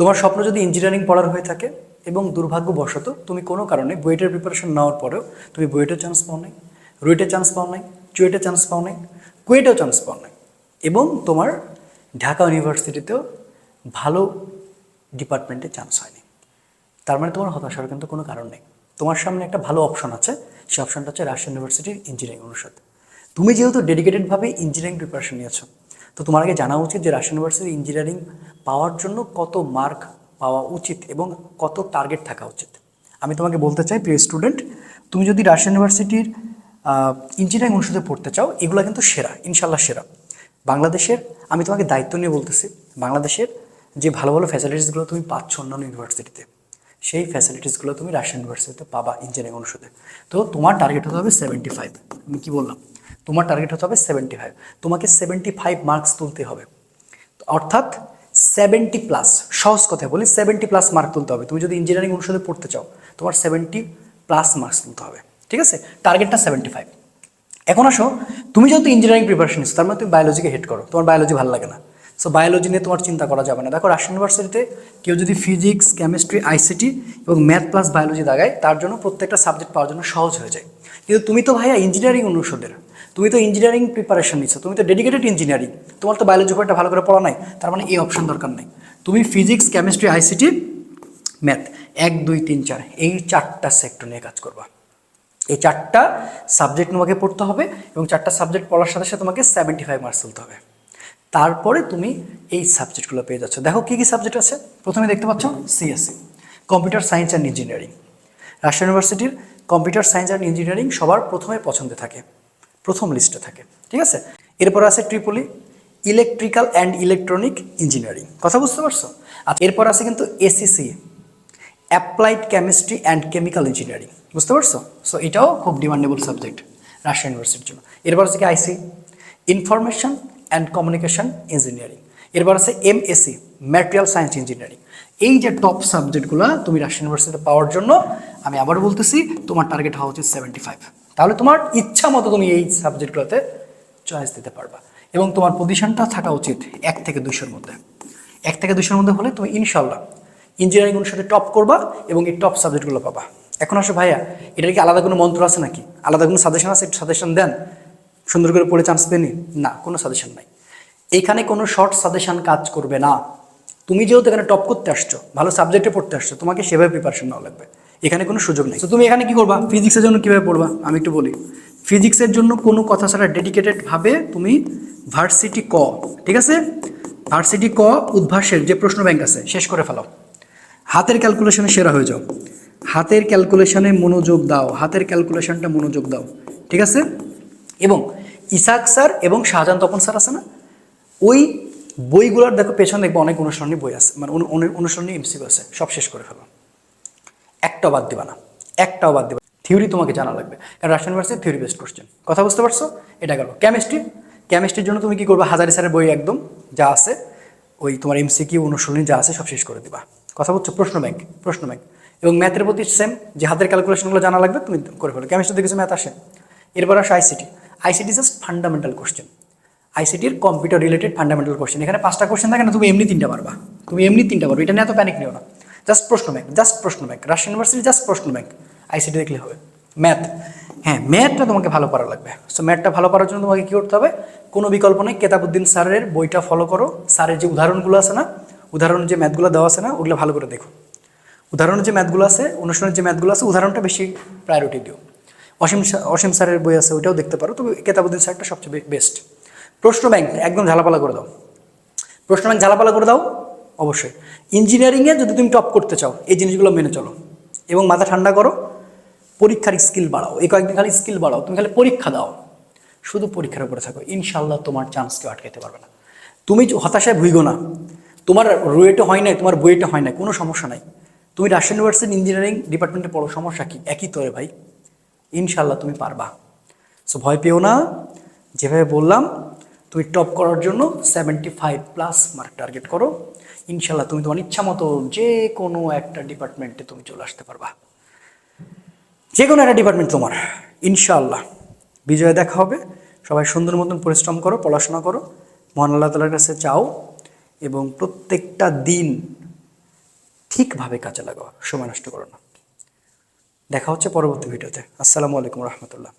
তোমার স্বপ্ন যদি ইঞ্জিনিয়ারিং পড়ার হয়ে থাকে এবং দুর্ভাগ্যবশত তুমি কোনো কারণে বুয়েটের প্রিপারেশন নেওয়ার পরেও তুমি বুয়েটের চান্স পাও নাই রুয়েটের চান্স পাও নাই চুয়েটের চান্স পাও নাই কুয়েটেও চান্স পাও নাই এবং তোমার ঢাকা ইউনিভার্সিটিতেও ভালো ডিপার্টমেন্টে চান্স হয়নি। তার মানে তোমার হতাশার কিন্তু কোনো কারণ নেই। তোমার সামনে একটা ভালো অপশন আছে সেই অপশনটা হচ্ছে রাজশাহী ইউনিভার্সিটির ইঞ্জিনিয়ারিং অনুষদ। তুমি যেহেতু ডেডিকেটেডভাবে ইঞ্জিনিয়ারিং প্রিপারেশন নিয়েছো তো তোমার আগে জানা উচিত যে রাজশাহী ইউনিভার্সিটি ইঞ্জিনিয়ারিং পাওয়ার জন্য কত মার্ক পাওয়া উচিত এবং কত টার্গেট থাকা উচিত। আমি তোমাকে বলতে চাই, প্রিয় স্টুডেন্ট তুমি যদি রাজশাহী ইউনিভার্সিটির ইঞ্জিনিয়ারিং অনুষদে পড়তে চাও, এগুলো কিন্তু সেরা ইনশাল্লাহ সেরা। বাংলাদেশের, আমি তোমাকে দায়িত্ব নিয়ে বলতেছি, বাংলাদেশের যে ভালো ভালো ফ্যাসিলিটিসগুলো তুমি পাচ্ছ অন্যান্য ইউনিভার্সিটিতে সেই ফ্যাসিলিটিসগুলো তুমি রাজশাহী ইউনিভার্সিটিতে পাবা ইঞ্জিনিয়ারিং অনুষদে। তো তোমার টার্গেট হতে হবে সেভেন্টি ফাইভ আমি কী বললাম? তোমার টার্গেট হতে হবে সেভেন্টি ফাইভ তোমাকে সেভেন্টি ফাইভ মার্কস তুলতে হবে। অর্থাৎ সেভেন্টি প্লাস সহজ কথা বলি সেভেন্টি প্লাস মার্ক তুলতে হবে। তুমি যদি ইঞ্জিনিয়ারিং অনুষদে পড়তে চাও, তোমার সেভেন্টি প্লাস মার্কস তুলতে হবে। ঠিক আছে? টার্গেটটা সেভেন্টি ফাইভ এখন আসো, তুমি যেহেতু ইঞ্জিনিয়ারিং প্রিপারেশন নিচ্ছ তার মানে তুমি বায়োলজিকে হেড করো। তোমার বায়োলজি ভালো লাগে না। সো বায়োলজি নিয়ে তোমার চিন্তা করা যাবে না। দেখো রাজশাহী ইউনিভার্সিটিতে কেউ যদি ফিজিক্স কেমিস্ট্রি আইসিটি এবং ম্যাথ প্লাস বায়োলজি দাগায় তার জন্য প্রত্যেকটা সাবজেক্ট পাওয়ার জন্য সহজ হয়ে যায়। কিন্তু তুমি তো ভাইয়া ইঞ্জিনিয়ারিং অনুষদের, তুমি তো ইঞ্জিনিয়ারিং প্রিপারেশন নিচ্ছ, তুমি তো ডেডিকেটেড ইঞ্জিনিয়ারিং তোমার তো বায়োলজি একটা ভালো করে পড়া নাই, তার মানে এই অপশন দরকার নেই। তুমি ফিজিক্স কেমিস্ট্রি আইসিটি ম্যাথ এক, দুই, তিন, চার, এই চারটা সেক্টর নিয়ে কাজ করবা। এই চারটা সাবজেক্ট তোমাকে পড়তে হবে এবং চারটা সাবজেক্ট পড়ার সাথে সাথে তোমাকে সেভেন্টি ফাইভ মার্কস তুলতে হবে। তারপরে তুমি এই সাবজেক্টগুলো পেয়ে যাচ্ছ। দেখো কী কী সাবজেক্ট আছে? প্রথমে দেখতে পাচ্ছ CSE computer science and engineering Rajshahi ইউনিভার্সিটির কম্পিউটার সায়েন্স অ্যান্ড ইঞ্জিনিয়ারিং সবার প্রথমে পছন্দে থাকে, প্রথম লিস্টে থাকে, ঠিক আছে? এরপর আছে triple E electrical and electronic engineering কথা বুঝতে পারছ? আচ্ছা এরপর আছে কিন্তু ACCE applied chemistry and chemical engineering বুঝতে পারছ? সো এটাও খুব ডিমান্ডেবল সাবজেক্ট রাজশাহী ইউনিভার্সিটির জন্য। এরপর আছে কি ICE information and communication engineering এরপর আছে এমএসসি ম্যাটেরিয়াল সায়েন্স ইঞ্জিনিয়ারিং এই যে টপ সাবজেক্টগুলো তুমি রাজশাহী ইউনিভার্সিটিতে পাওয়ার জন্য, আমি আবারও বলতেছি, তোমার টার্গেট হওয়া উচিত সেভেন্টি ফাইভ তাহলে তোমার ইচ্ছা মতো তুমি এই সাবজেক্টগুলোতে চয়েস দিতে পারবা। এবং তোমার পজিশনটা থাকা উচিত এক থেকে দুশোর মধ্যে। এক থেকে দুশোর মধ্যে হলে তুমি ইনশাল্লাহ ইঞ্জিনিয়ারিং অনুসারে টপ করবা এবং এই টপ সাবজেক্টগুলো পাবা। এখন আসো ভাইয়া এটার কি আলাদা কোনো মন্ত্র আছে নাকি? আলাদা কোনো সাজেশন আছে? সাজেশন দেন। সুন্দর করে পড়ে চান্স পেনি না, কোনো সাজেশন নাই। এখানে কোনো শর্ট সাজেশন কাজ করবে না। তুমি যেহেতু এখানে টপ করতে আসছো, ভালো সাবজেক্টে পড়তে আসছো, তোমাকে সেভাবে প্রিপারেশন নেওয়া লাগবে। এখানে কোনো সুযোগ নেই। তো তুমি এখানে কি করবা? ফিজিক্সের জন্য কীভাবে পড়বা? আমি একটু বলি। ফিজিক্সের জন্য কোনো কথা ছাড়া ডেডিকেটেডভাবে তুমি ভার্সিটি ক, ঠিক আছে? ভার্সিটি ক উদ্ভাসের যে প্রশ্ন ব্যাংক আছে, শেষ করে ফেলো। হাতের ক্যালকুলেশনে সেরা হয়ে যাও। হাতের ক্যালকুলেশনে মনোযোগ দাও। হাতের ক্যালকুলেশনটা মনোযোগ দাও। ঠিক আছে? এবং ইসাক স্যার এবং শাহজাহান তপন স্যার আছে না? ওই বইগুলোর দেখো, পেছনে দেখব অনেক অনুসরণী বই আছে। মানে অনু- অনু- অনুসরণী এমসিকিউ আছে। সব শেষ করে ফেলো। একটাও বাদ দিবা না। একটাও বাদ দিবা থিওরি তোমাকে জানা লাগবে। কারণ Russian university theory based question কথা বুঝতে পারছ? এটা গেল। কেমিস্ট্রি কেমিস্ট্রির জন্য তুমি কি করবে? হাজারি স্যারের বই একদম যা আছে, ওই তোমার এমসিকিউ অনুসরণী যা আছে, সব শেষ করে দিবা। কথা বলছো প্রশ্ন ব্যাংক প্রশ্ন ব্যাংক এবং ম্যাথের প্রতি সেম যে হাতের ক্যালকুলেশনগুলো জানা লাগবে, তুমি করে ফেলো। কেমিস্ট্রিতে কিছু ম্যাথ আসে। এরপর আসে ICT ICT just fundamental question আইসিটির computer related fundamental question এখানে পাঁচটা কোশ্চেন থাকে না, তুমি এমনি তিনটা পারবা। তুমি এমনি তিনটা পারবে, এটা নিয়ে এত প্যানিক নিও না। জাস্ট প্রশ্ন ব্যাংক জাস্ট প্রশ্ন ব্যাংক রাশিয়ান ইউনিভার্সিটি জাস্ট প্রশ্ন ব্যাংক আইসিটি দেখলে হবে। ম্যাথ হ্যাঁ ম্যাথটা তোমাকে ভালো করা লাগবে। সো ম্যাথটা ভালো করার জন্য তোমাকে কী করতে হবে? কোনো বিকল্প নেই। কেতাবুদ্দিন স্যারের বইটা ফলো করো। স্যারের যে উদাহরণগুলো আছে না, উদাহরণ যে ম্যাথগুলো দেওয়া আছে না, ওগুলো ভালো করে দেখো। উদাহরণের যে ম্যাথগুলো আছে, অনুশীলনের যে ম্যাথগুলো আছে, উদাহরণটা বেশি প্রায়োরিটি দিও। অসীম অসীম স্যারের বই আছে, ওইটাও দেখতে পারো। তবে কেতাবুদ্দিন স্যারটা সবচেয়ে বেস্ট প্রশ্ন ব্যাংক একদম ঝালাপালা করে দাও। প্রশ্ন ব্যাংক ঝালাপালা করে দাও? অবশ্যই। ইঞ্জিনিয়ারিংয়ে যদি তুমি টপ করতে চাও, এই জিনিসগুলো মেনে চলো। এবং মাথা ঠান্ডা করো, পরীক্ষার স্কিল বাড়াও। এই কয়েকদিন খালি স্কিল বাড়াও। তুমি খালি পরীক্ষা দাও। শুধু পরীক্ষার উপরে থাকো। ইনশাল্লাহ তোমার চান্স কেউ আটকাতে পারবে না। তুমি হতাশায় ভুইগো না, তোমার রুয়েটে হয় নাই, তোমার বইয়েটে হয় নাই, কোনো সমস্যা নাই। তুমি রাশিয়ান ইউনিভার্সিটি ইঞ্জিনিয়ারিং ডিপার্টমেন্টে পড়ো, সমস্যা কি? একই তো ভাই। ইনশাল্লাহ তুমি পারবা। সো ভয় পেও না। যেভাবে বললাম, তুমি টপ করার জন্য seventy five plus mark target করো। ইনশাল্লাহ তুমি তোমার ইচ্ছা মতো যে কোনো একটা ডিপার্টমেন্টে তুমি চলে আসতে পারবা। যে কোনো একটা ডিপার্টমেন্ট তোমার, ইনশাআল্লাহ। বিজয় দেখা হবে। সবাই সুন্দর মতন পরিশ্রম করো, পড়াশোনা করো। মহান আল্লাহ তালার কাছে চাও এবং প্রত্যেকটা দিন ঠিকভাবে কাজে লাগাও। সময় নষ্ট করো না। দেখা হচ্ছে পরবর্তী ভিডিওতে। আসসালামু আলাইকুম রহমতুল্লাহ।